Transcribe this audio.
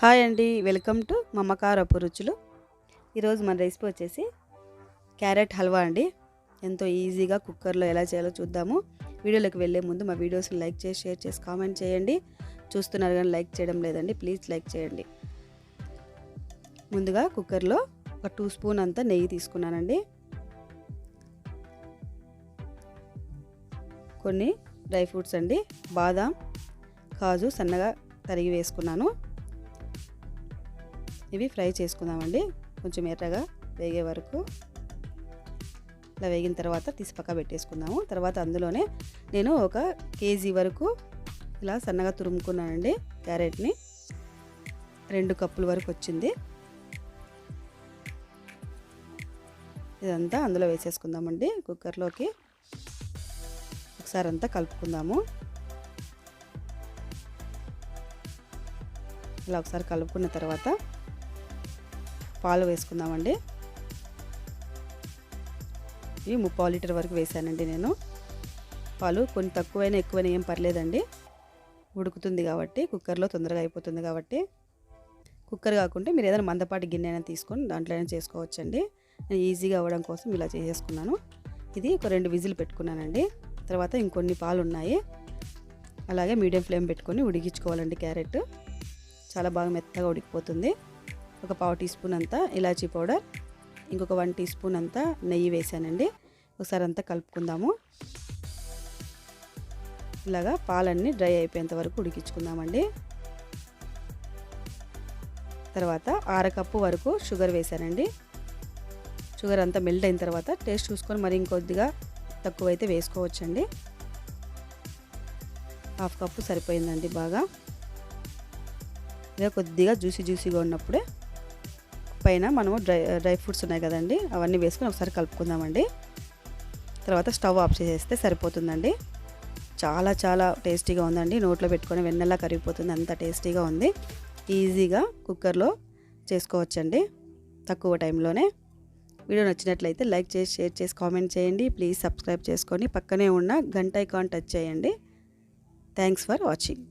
Hi అండి welcome to మమ్మకారపు రుచులు ఈరోజు మన రెసిపీ వచ్చేసి క్యారెట్ హల్వా అండి. ఎంతో ఈజీగా కుక్కర్లో ఎలా చేయాలో చూద్దాము. వీడియోలోకి వెళ్ళే ముందు మా వీడియోస్ని లైక్ చేసి షేర్ చేసి కామెంట్ చేయండి. చూస్తున్నారు కానీ లైక్ చేయడం లేదండి ప్లీజ్ లైక్ చేయండి. ముందుగా కుక్కర్లో ఒక టూ స్పూన్ అంతా నెయ్యి తీసుకున్నానండి. కొన్ని డ్రై ఫ్రూట్స్ అండి బాదాం కాజు సన్నగా తరిగి వేసుకున్నాను. ఇవి ఫ్రై చేసుకుందామండి. కొంచెం ఎర్రగా వేగే వరకు. ఇలా వేగిన తర్వాత తీసి పక్క పెట్టేసుకుందాము. తర్వాత అందులోనే నేను ఒక కేజీ వరకు ఇలా సన్నగా తురుముకున్నానండి క్యారెట్ని. రెండు కప్పుల వరకు వచ్చింది. ఇదంతా అందులో వేసేసుకుందామండి కుక్కర్లోకి. ఒకసారి అంతా కలుపుకుందాము. ఇలా ఒకసారి కలుపుకున్న తర్వాత పాలు వేసుకుందామండి. ఇవి ముప్పావు లీటర్ వరకు వేసానండి నేను. పాలు కొన్ని తక్కువైనా ఎక్కువైనా ఏం పర్లేదండి. ఉడుకుతుంది కాబట్టి కుక్కర్లో తొందరగా అయిపోతుంది కాబట్టి. కుక్కర్ కాకుంటే మీరు ఏదైనా మందపాటి గిన్నె అయినా తీసుకొని దాంట్లోనే చేసుకోవచ్చండి. నేను ఈజీగా అవ్వడం కోసం ఇలా చేసేసుకున్నాను. ఇది ఒక రెండు విజిల్ పెట్టుకున్నానండి. తర్వాత ఇంకొన్ని పాలు ఉన్నాయి అలాగే మీడియం ఫ్లేమ్ పెట్టుకొని ఉడికించుకోవాలండి క్యారెట్. చాలా బాగా మెత్తగా ఉడికిపోతుంది. ఒక పావు టీ స్పూన్ అంతా ఇలాచీ పౌడర్ ఇంకొక వన్ టీ స్పూన్ అంతా నెయ్యి వేసానండి. ఒకసారి అంతా కలుపుకుందాము. ఇలాగా పాలన్నీ డ్రై అయిపోయేంత వరకు ఉడికించుకుందామండి. తర్వాత అరకప్పు వరకు షుగర్ వేసానండి. షుగర్ అంతా మెల్ట్ అయిన తర్వాత టేస్ట్ చూసుకొని మరి ఇంకొద్దిగా తక్కువైతే వేసుకోవచ్చండి. హాఫ్ కప్పు సరిపోయిందండి బాగా. ఇలా కొద్దిగా జ్యూసీ జ్యూసీగా ఉన్నప్పుడే పైన మనము డ్రై డ్రై ఫ్రూట్స్ ఉన్నాయి కదండి అవన్నీ వేసుకొని ఒకసారి కలుపుకుందామండి. తర్వాత స్టవ్ ఆఫ్ చేసేస్తే సరిపోతుందండి. చాలా చాలా టేస్టీగా ఉందండి. నోట్లో పెట్టుకొని వెన్నెలా కరిగిపోతుంది అంత టేస్టీగా ఉంది. ఈజీగా కుక్కర్లో చేసుకోవచ్చండి. తక్కువ టైంలోనే. వీడియో నచ్చినట్లయితే లైక్ చేసి షేర్ చేసి కామెంట్ చేయండి. ప్లీజ్ సబ్స్క్రైబ్ చేసుకొని పక్కనే ఉన్న గంట ఐకాన్ టచ్ చేయండి. Thanks for watching.